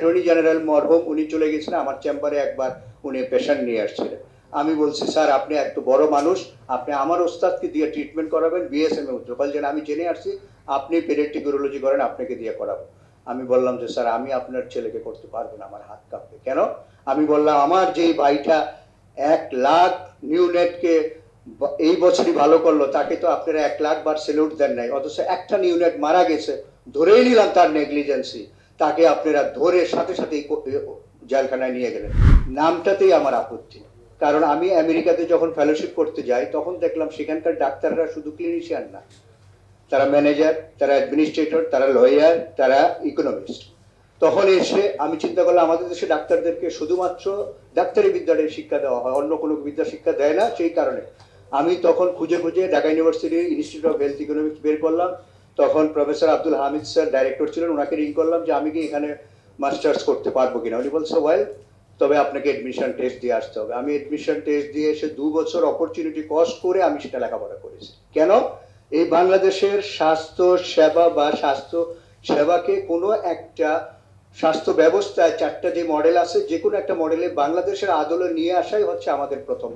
Attorney general মরহুম, উনি চলে গেছেন, আমার চেম্বারে একবার উনি পেশেন্ট নিয়ে আসছিলেন। আমি বলছি, স্যার, আপনি এত বড় মানুষ, আপনি আমার ওস্তাদকে দিয়ে ট্রিটমেন্ট করাবেন বিএসএম এ উত্তর বলছেন আমি জেনে আসছি, আপনি পেডিয়াট্রিক ইউরোলজি করেন, আপনাকে দিয়ে করাবো। আমি বললাম যে, স্যার, আমি আপনার ছেলেকে করতে পারব না, আমার হাত কাঁপবে। কেন? আমি বললাম, আমার যেই ভাইটা এক লাখ নিউ নেটকে এই বছরই ভালো করল, তাকে তো আপনারা এক লাখ বার সেলুট দেন নাই, অথচ একটা নিউনেট মারা গেছে, ধরেই নিলাম তার নেগলিজেন্সি তাকে আপনারা ধরে সাথে সাথে জেলখানায় নিয়ে গেলেন। নামটাতেই আমার আপত্তি। কারণ আমি আমেরিকাতে যখন ফেলোশিপ করতে যাই, তখন দেখলাম সেখানকার ডাক্তাররা শুধু ক্লিনিশিয়ান না। তারা ম্যানেজার তারা অ্যাডমিনিস্ট্রেটর তারা লয়ার তারা ইকোনমিস্ট তখন এসে আমি চিন্তা করলাম, আমাদের দেশে ডাক্তারদেরকে শুধুমাত্র ডাক্তারি বিদ্যালয়ে শিক্ষা দেওয়া হয়, অন্য কোনো বিদ্যা শিক্ষা দেয় না, সেই কারণে। আমি তখন খুঁজে খুঁজে ঢাকা ইউনিভার্সিটির ইনস্টিটিউট অফ হেলথ ইকোনমিক্স বের করলাম। তখন professor Abdul Hamid sir director ছিলেন ওনাকে রিং করলাম যে আমি কি এখানে মাস্টার্স করতে পারব কিনা। উনি বলছে ওয়েল তবে আপনাকে এডমিশন টেস্ট দিয়ে আসতে হবে। আমি এডমিশন টেস্ট দিয়ে এসে দু বছর অপরচুনিটি কস্ট করে আমি সেটা লেখাপড়া করেছি। কেন? এই বাংলাদেশের স্বাস্থ্য সেবা বা স্বাস্থ্য সেবাকে কোনো একটা স্বাস্থ্য ব্যবস্থায় চারটা যে মডেল আছে, যে কোনো একটা মডেলে বাংলাদেশের আদলে নিয়ে আসাই হচ্ছে আমাদের প্রথম।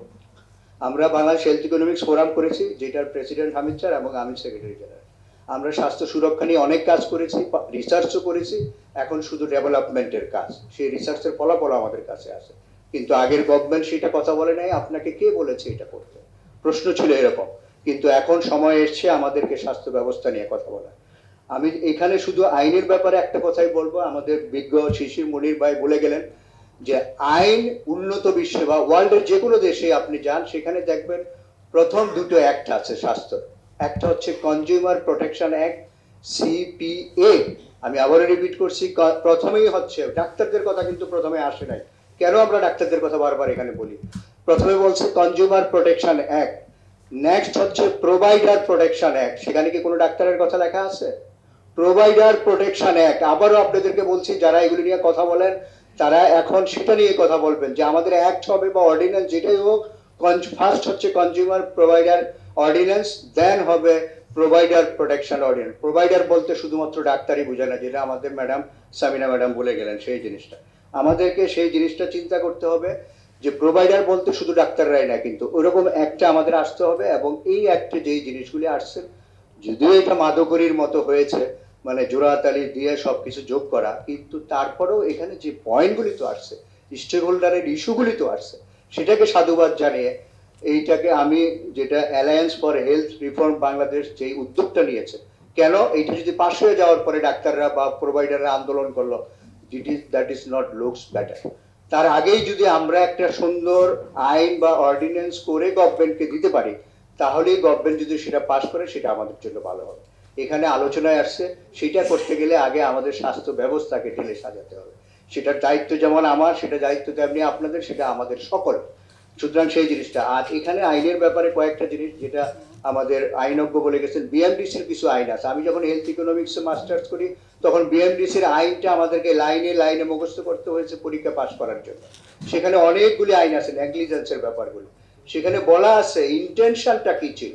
আমরা বাংলাদেশ হেলথ ইকোনমিক্স ফোরাম করেছি, যেটার প্রেসিডেন্ট হামিদ স্যার এবং আমি সেক্রেটারি জেনারেল আমরা স্বাস্থ্য সুরক্ষা নিয়ে অনেক কাজ করেছি রিসার্চও করেছি, এখন শুধু ডেভেলপমেন্টের কাজ। সেই রিসার্চের ফলাফল আমাদের কাছে আছে। কিন্তু আগের গভর্নমেন্ট সেটা কথা বলে নাই, আপনাকে কে বলেছে এটা করতে? প্রশ্ন ছিল এরকম। কিন্তু এখন সময় এসছে আমাদেরকে স্বাস্থ্য ব্যবস্থা নিয়ে কথা বলা। আমি এখানে শুধু আইনের ব্যাপারে একটা কথাই বলব, আমাদের বিজ্ঞ শিশির মনির ভাই বলে গেলেন যে আইন উন্নত বিশ্বে বা ওয়ার্ল্ডের যে কোনো দেশে আপনি যান, সেখানে দেখবেন প্রথম দুটো অ্যাক্ট আছে স্বাস্থ্য একটা হচ্ছে কনজিউমার প্রোটেকশন অ্যাক্ট সিপিএ আমি আবারও রিপিট করছি প্রথমেই হচ্ছে, ডাক্তারদের কথা কিন্তু প্রথমে আসে নাই। কেন আমরা ডাক্তারদের কথা বারবার এখানে বলি? প্রথমে বলছে কনজিউমার প্রোটেকশন অ্যাক্ট নেক্সট হচ্ছে প্রোভাইডার প্রোটেকশন অ্যাক্ট সেখানে কি কোনো ডাক্তারের কথা লেখা আছে? প্রোভাইডার প্রোটেকশন অ্যাক্ট আবারও আপনাদেরকে বলছি, যারা এগুলি নিয়ে কথা বলেন, তারা এখন সেটা নিয়ে কথা বলবেন যে আমাদের অ্যাক্ট হবে বা অর্ডিন্যান্স যেটাই হোক ফার্স্ট হচ্ছে কনজিউমার প্রোভাইডার অর্ডিন্যান্স দেন হবে প্রোভাইডার প্রোটেকশন অর্ডিন্যান্স প্রোভাইডার বলতে শুধুমাত্র ডাক্তারই বোঝায় না, যেটা আমাদের ম্যাডাম সামিনা ম্যাডাম বলে গেলেন সেই জিনিসটা। আমাদেরকে সেই জিনিসটা চিন্তা করতে হবে যে প্রোভাইডার বলতে শুধু ডাক্তাররাই না, কিন্তু ওরকম একটা আমাদের আসতে হবে এবং এই একটা যেই জিনিসগুলি আসছে, যদিও এটা মাদকরির মতো হয়েছে মানে জোড়াতালি দিয়ে সবকিছু যোগ করা, কিন্তু তারপরেও এখানে যে পয়েন্টগুলি তো আসছে স্টেক হোল্ডারের ইস্যুগুলি তো আসছে, সেটাকে সাধুবাদ জানিয়ে এইটাকে আমি যেটা Alliance for Health Reform Bangladesh যেই উদ্যোগটা নিয়েছে, কেন এইটা যদি পাশ হয়ে যাওয়ার পরে ডাক্তাররা বা প্রোভাইডাররা আন্দোলন করল it is that is not looks better তার আগেই যদি আমরা একটা সুন্দর আইন বা অর্ডিন্যান্স করে গভর্নমেন্টকে দিতে পারি, তাহলেই গভর্নমেন্ট যদি সেটা পাশ করে, সেটা আমাদের জন্য ভালো হবে। এখানে আলোচনায় আসছে, সেটা করতে গেলে আগে আমাদের স্বাস্থ্য ব্যবস্থাকে ঢেলে সাজাতে হবে। সেটার দায়িত্ব যেমন আমার, সেটা দায়িত্ব তেমনি আপনাদের, সেটা আমাদের সকল সুতরাং সেই জিনিসটা। আর এখানে আইনের ব্যাপারে কয়েকটা জিনিস যেটা আমাদের আইনজ্ঞ বলে গেছেন বিএমডিসির কিছু আইন আছে। আমি যখন হেলথ ইকোনমিক্সে মাস্টার্স করি, তখন বিএমডিসির আইনটা আমাদেরকে লাইনে লাইনে মুখস্থ করতে হয়েছে পরীক্ষা পাস করার জন্য। সেখানে অনেকগুলি আইন আছে নেগলিজেন্সের ব্যাপারগুলো। সেখানে বলা আছে ইন্টেনশনটা কি ছিল?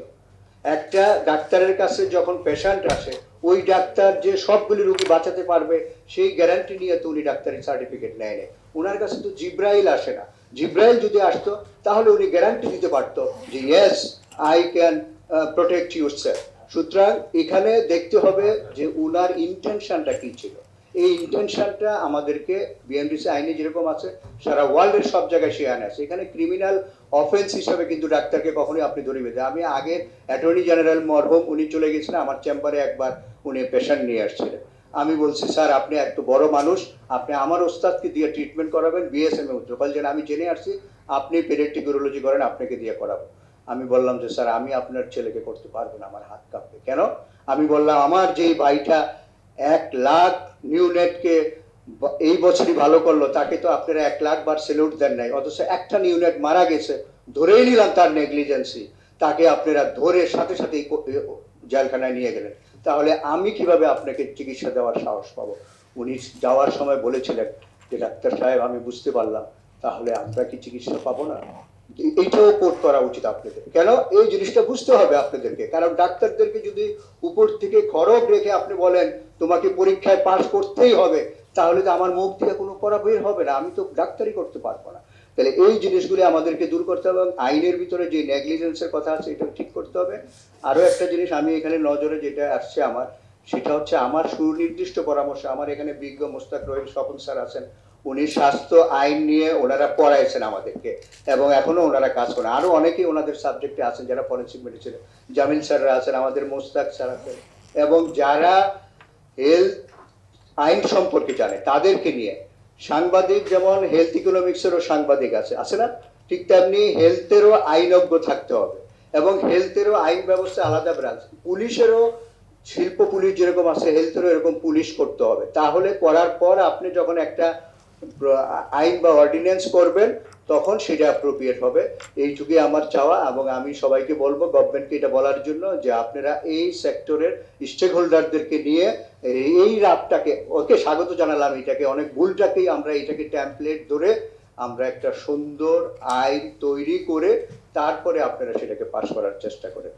একটা ডাক্তারের কাছে যখন পেশেন্ট আসে, ওই ডাক্তার যে সবগুলি রোগী বাঁচাতে পারবে, সেই গ্যারান্টি নিয়ে তো উনি ডাক্তারি সার্টিফিকেট নেয় নেয় ওনার কাছে তো জিব্রাইল আসে না। জিব্রাইল যদি আসতো, তাহলে উনি গ্যারান্টি দিতে পারতো যে yes I can protect yourself সুতরাং এখানে দেখতে হবে যে, উনার ইন্টেনশনটা কি ছিল। এই ইন্টেনশনটা আমাদেরকে বিএমডিসি আইনে যেরকম আছে, সারা ওয়ার্ল্ডের সব জায়গায় সে আইন আছে। এখানে ক্রিমিনাল অফেন্স হিসাবে কিন্তু ডাক্তারকে কখনোই আপনি ধরিবে যে আমি আগে অ্যাটর্নি জেনারেল মরহুম, উনি চলে গেছিলেন, আমার চেম্বারে একবার উনি পেশেন্ট নিয়ে আসছিলেন। আমি বলছি, স্যার, আপনি এত বড় মানুষ। আপনি আমার ওস্তাদকে দিয়ে ট্রিটমেন্ট করাবেন বিএসএম এ উত্তর বলছেন আমি জেনে আসছি, আপনি পেডিয়াট্রিক ইউরোলজি করেন, আপনাকে দিয়ে করাবো। আমি বললাম যে, স্যার, আমি আপনার ছেলেকে করতে পারব না, আমার হাত কাঁপবে। কেন? আমি বললাম, আমার যেই ভাইটা এক লাখ নিউ নেটকে এই বছরই ভালো করল, তাকে তো আপনারা এক লাখ বার সেলুট দেন নাই। অথচ একটা নিউ নেট মারা গেছে, ধরেই নিলাম তার নেগলিজেন্সি তাকে আপনারা ধরে সাথে এ- জেলখানায় নিয়ে গেলেন। তাহলে আমি কীভাবে আপনাকে চিকিৎসা দেওয়ার সাহস পাবো? উনি যাওয়ার সময় বলেছিলেন যে, ডাক্তার সাহেব, আমি বুঝতে পারলাম, তাহলে আমরা কি চিকিৎসা পাবো না? এইটাও কোর্ট করা উচিত আপনাদের। কেন? এই জিনিসটা বুঝতে হবে আপনাদেরকে। কারণ ডাক্তারদেরকে যদি উপর থেকে খরচ রেখে আপনি বলেন, তোমাকে পরীক্ষায় পাশ করতেই হবে। তাহলে তো আমার মুখ দিয়ে কোনো করা বের হবে না, আমি তো ডাক্তারি করতে পারব না। তাহলে এই জিনিসগুলি আমাদেরকে দূর করতে হবে এবং আইনের ভিতরে যে নেগলিজেন্সের কথা আছে এটা ঠিক করতে হবে। আরও একটা জিনিস, আমি এখানে নজরে যেটা আসছে আমার, সেটা হচ্ছে আমার সুনির্দিষ্ট পরামর্শ, আমার এখানে বিজ্ঞ মোস্তাক রহিম স্বপন স্যার আছেন, উনি স্বাস্থ্য আইন নিয়ে ওনারা পড়াইছেন আমাদেরকে এবং এখনও ওনারা কাজ করেন। আরও অনেকেই ওনাদের সাবজেক্টে আছেন, যারা ফরেন্সিক মেডিসিন জামিল স্যাররা আছেন, আমাদের মোস্তাক স্যার আছেন এবং যারা হেলথ আইন সম্পর্কে জানে, তাদেরকে নিয়ে। সাংবাদিক যেমন হেলথ ইকোনমিক্সেরও সাংবাদিক আছে আছে না? ঠিক তেমনি হেলথেরও আইনজ্ঞ থাকতে হবে এবং হেলথেরও আইন ব্যবস্থা আলাদা ব্রাঞ্চ পুলিশেরও শিল্প পুলিশ যেরকম আছে হেলথেরও এরকম পুলিশ করতে হবে। তাহলে করার পর আপনি যখন একটা আইন বা অর্ডিন্যান্স করবেন তখন সেটা অ্যাপ্রোপ্রিয়েট হবে। এই যুগে আমার চাওয়া এবং আমি সবাইকে বলব গভর্নমেন্টকে এটা বলার জন্য যে আপনারা এই সেক্টরের স্টেক হোল্ডারদেরকে নিয়ে এই- রাপটাকে, ওকে স্বাগত জানালাম এটাকে। অনেক ভুলটাকেই আমরা এটাকে ট্যাম্পলেট ধরে আমরা একটা সুন্দর আইন তৈরি করে তারপরে আপনারা সেটাকে পাশ করার চেষ্টা করেন